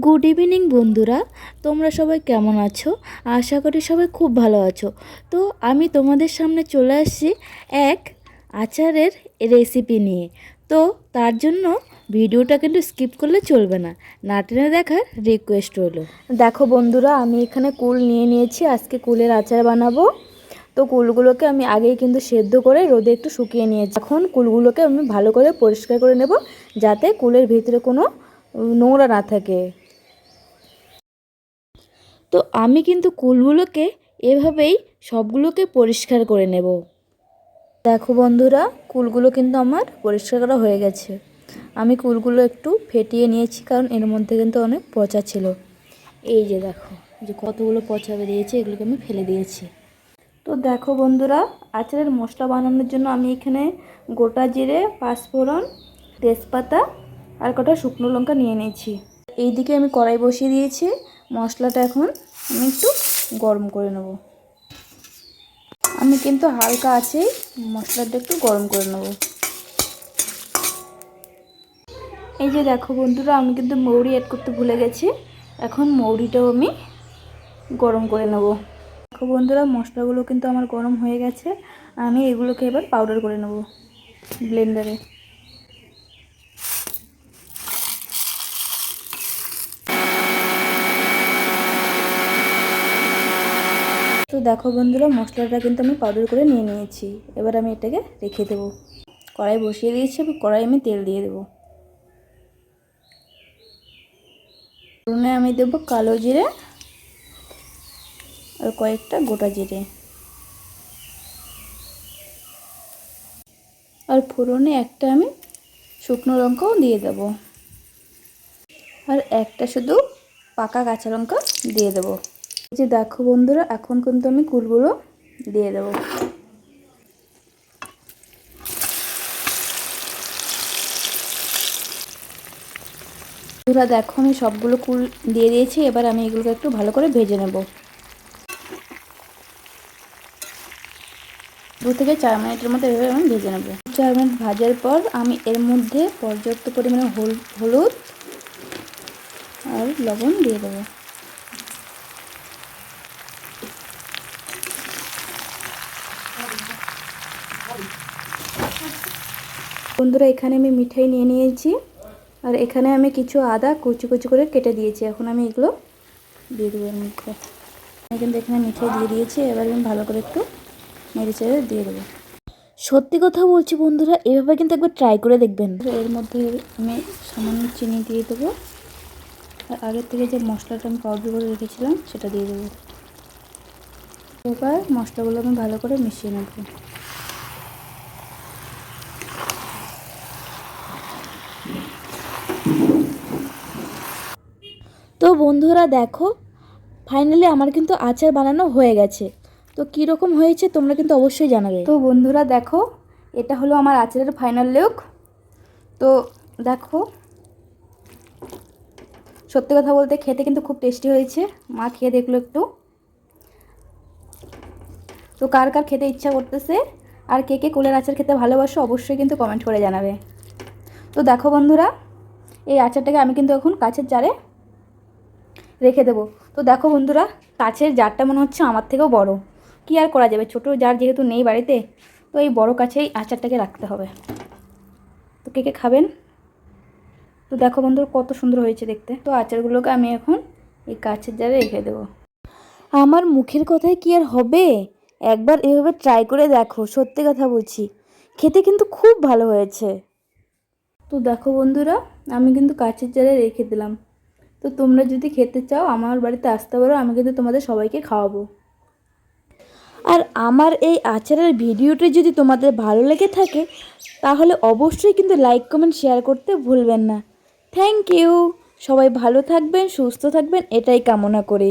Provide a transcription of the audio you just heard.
Good evening বন্ধুরা। তোমরা সবাই কেমন আছো? আশা করি সবাই খুব ভালো আছো। তো আমি তোমাদের সামনে চলে আসছি এক আচারের রেসিপি নিয়ে। তো তার জন্য ভিডিওটা কিন্তু স্কিপ করলে চলবে না। না টেনে দেখার রিকোয়েস্ট রইল। দেখো বন্ধুরা, আমি এখানে কুল নিয়ে নিয়েছি। আজকে কুলের আচার বানাবো। তো কুলগুলোকে আমি আগেই কিন্তু সেদ্ধ করে রোদে একটু শুকিয়ে নিয়েছি। এখন কুলগুলোকে আমি ভালো করে পরিষ্কার করে নেব, যাতে কুলের ভিতরে কোনো নোংরা না থাকে। তো আমি কিন্তু কুলগুলোকে এভাবেই সবগুলোকে পরিষ্কার করে নেব। দেখো বন্ধুরা, কুলগুলো কিন্তু আমার পরিষ্কার করা হয়ে গেছে। আমি কুলগুলো একটু ফেটিয়ে নিয়েছি কারণ এর মধ্যে কিন্তু অনেক পচা ছিল। এই যে দেখো যে কতগুলো পচা বেরিয়েছে, এগুলোকে আমি ফেলে দিয়েছি। তো দেখো বন্ধুরা, আচারের মশলা বানানোর জন্য আমি এখানে গোটা জিরে, পাঁচফোড়ন, তেজপাতা আর কটা শুকনো লঙ্কা নিয়ে নিয়েছি। এইদিকে আমি কড়াই বসিয়ে দিয়েছি। মশলাটা এখন আমি একটু গরম করে নেব। আমি কিন্তু হালকা আছেই, মশলাটা একটু গরম করে নেব। এই যে দেখো বন্ধুরা, আমি কিন্তু মৌরি অ্যাড করতে ভুলে গেছি। এখন মৌরিটাও আমি গরম করে নেব। দেখো বন্ধুরা, মশলাগুলো কিন্তু আমার গরম হয়ে গেছে। আমি এগুলোকে এবার পাউডার করে নেব ব্লেন্ডারে তো দেখো বন্ধুরা, মশলাটা কিন্তু আমি পাউডার করে নিয়ে নিয়েছি। এবার আমি এটাকে রেখে দেবো। কড়াই বসিয়ে দিয়েছি, এবার কড়াই আমি তেল দিয়ে দেবো। ফোড়নে আমি দেবো কালো জিরে আর কয়েকটা গোটা জিরে। আর ফোড়নে একটা আমি শুকনো লঙ্কাও দিয়ে দেব। আর একটা শুধু পাকা কাঁচা লঙ্কা দিয়ে দেবো। যে দেখো বন্ধুরা, এখন কিন্তু আমি কুলগুলো দিয়ে দেবো। বন্ধুরা, দেখো আমি সবগুলো কুল দিয়ে দিয়েছি, এবার আমি এগুলোকে একটু ভালো করে ভেজে নেব। দু থেকে চার মিনিটের মতো এভাবে আমি ভেজে নেব। চার মিনিট ভাজার পর আমি এর মধ্যে পর্যাপ্ত পরিমাণে হলুদ আর লবণ দিয়ে দেবো। বন্ধুরা, এখানে আমি মিঠাই নিয়ে নিয়েছি। আর এখানে আমি কিছু আদা কুচি কুচি করে কেটে দিয়েছি। এখন আমি এগুলো দিয়ে দেবো এর মধ্যে। কিন্তু এখানে মিঠাই দিয়ে দিয়েছি। এবার আমি ভালো করে একটু নেড়ে চেড়ে দিয়ে দেবো। সত্যি কথা বলছি বন্ধুরা, এভাবে কিন্তু একবার ট্রাই করে দেখবেন। এর মধ্যে আমি সামান্য চিনি দিয়ে দেবো। আর আগের থেকে যে মশলাটা আমি পাউডার করে রেখেছিলাম, সেটা দিয়ে দেবো। এবার মশলাগুলো আমি ভালো করে মিশিয়ে নেব। তো বন্ধুরা দেখো ফাইনালি আমার কিন্তু আচার বানানো হয়ে গেছে। তো কীরকম হয়েছে তোমরা কিন্তু অবশ্যই জানাবে। তো বন্ধুরা দেখো, এটা হলো আমার আচারের ফাইনাল লুক তো দেখো, সত্যি কথা বলতে খেতে কিন্তু খুব টেস্টি হয়েছে। মা খেয়ে দেখল একটু। তো কার কার খেতে ইচ্ছা করতেছে, আর কে কে কুলের আচার খেতে ভালোবাসো অবশ্যই কিন্তু কমেন্ট করে জানাবে। তো দেখো বন্ধুরা, এই আচারটাকে আমি কিন্তু এখন কাছের জারে রেখে দেবো। তো দেখো বন্ধুরা কাছের জারটা মনে হচ্ছে আমার থেকেও বড়। কি আর করা যাবে? ছোটো জার যেহেতু নেই বাড়িতে, তো এই বড় কাছেই আচারটাকে রাখতে হবে। তো কে কে খাবেন? তো দেখো বন্ধুরা, কত সুন্দর হয়েছে দেখতে। তো আচারগুলোকে আমি এখন এই কাছের জারে রেখে দেবো। আমার মুখের কথায় কি আর হবে? একবার এভাবে ট্রাই করে দেখো, সত্যি কথা বলছি। খেতে কিন্তু খুব ভালো হয়েছে। তো দেখো বন্ধুরা, আমি কিন্তু কাছের জারে রেখে দিলাম। তো তোমরা যদি খেতে চাও, আমার বাড়িতে আসতে পারো, আমি কিন্তু তোমাদের সবাইকে খাওয়াবো। আর আমার এই আচারের ভিডিওটি যদি তোমাদের ভালো লেগে থাকে, তাহলে অবশ্যই কিন্তু লাইক, কমেন্ট, শেয়ার করতে ভুলবেন না। থ্যাংক ইউ সবাই ভালো থাকবেন, সুস্থ থাকবেন, এটাই কামনা করি।